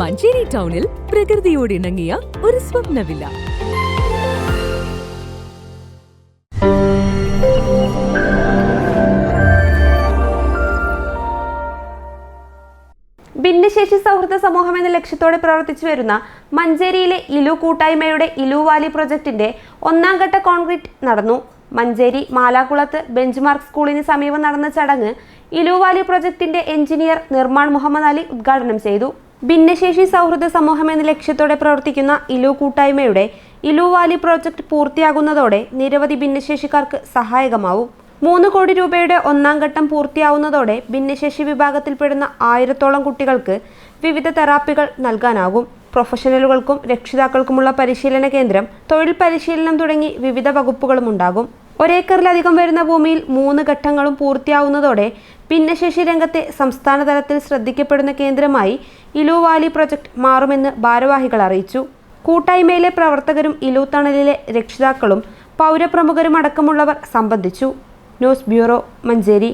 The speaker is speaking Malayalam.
മഞ്ചേരി ടൗണിൽ പ്രകൃതിയോട് ഇണങ്ങിയ ഒരു സ്വപ്നവില്ല. ഭിന്നശേഷി സൗഹൃദ സമൂഹം എന്ന ലക്ഷ്യത്തോടെ പ്രവർത്തിച്ചു വരുന്ന മഞ്ചേരിയിലെ ഇലു കൂട്ടായ്മയുടെ ഇലു വാലി പ്രൊജക്ടിന്റെ ഒന്നാം ഘട്ട കോൺക്രീറ്റ് നടന്നു. മഞ്ചേരി മാലാക്കുളത്ത് ബെഞ്ച്മാർക്ക് സ്കൂളിന് സമീപം നടന്ന ചടങ്ങ് ഇലു വാലി പ്രൊജക്ടിന്റെ എഞ്ചിനീയർ നിർമ്മാൺ മുഹമ്മദ് അലി ഉദ്ഘാടനം ചെയ്തു. ഭിന്നശേഷി സൗഹൃദ സമൂഹം എന്ന ലക്ഷ്യത്തോടെ പ്രവർത്തിക്കുന്ന ഇലു കൂട്ടായ്മയുടെ ഇലു വാലി പ്രോജക്ട് പൂർത്തിയാകുന്നതോടെ നിരവധി ഭിന്നശേഷിക്കാർക്ക് സഹായകമാവും. മൂന്ന് കോടി രൂപയുടെ ഒന്നാം ഘട്ടം പൂർത്തിയാവുന്നതോടെ ഭിന്നശേഷി വിഭാഗത്തിൽപ്പെടുന്ന ആയിരത്തോളം കുട്ടികൾക്ക് വിവിധ തെറാപ്പികൾ നൽകാനാകും. പ്രൊഫഷണലുകൾക്കും രക്ഷിതാക്കൾക്കുമുള്ള പരിശീലന കേന്ദ്രം തൊഴിൽ പരിശീലനം തുടങ്ങി വിവിധ വകുപ്പുകളും ഉണ്ടാകും. ഒരേക്കറിലധികം വരുന്ന ഭൂമിയിൽ മൂന്ന് ഘട്ടങ്ങളും പൂർത്തിയാവുന്നതോടെ ഭിന്നശേഷി രംഗത്തെ സംസ്ഥാന തലത്തിൽ ശ്രദ്ധിക്കപ്പെടുന്ന കേന്ദ്രമായി ഇലു വാലി പ്രൊജക്ട് മാറുമെന്ന് ഭാരവാഹികൾ അറിയിച്ചു. കൂട്ടായ്മയിലെ പ്രവർത്തകരും ഇലു തണലിലെ രക്ഷിതാക്കളും പൗരപ്രമുഖരും അടക്കമുള്ളവർ സംബന്ധിച്ചു. News bureau Manjeri.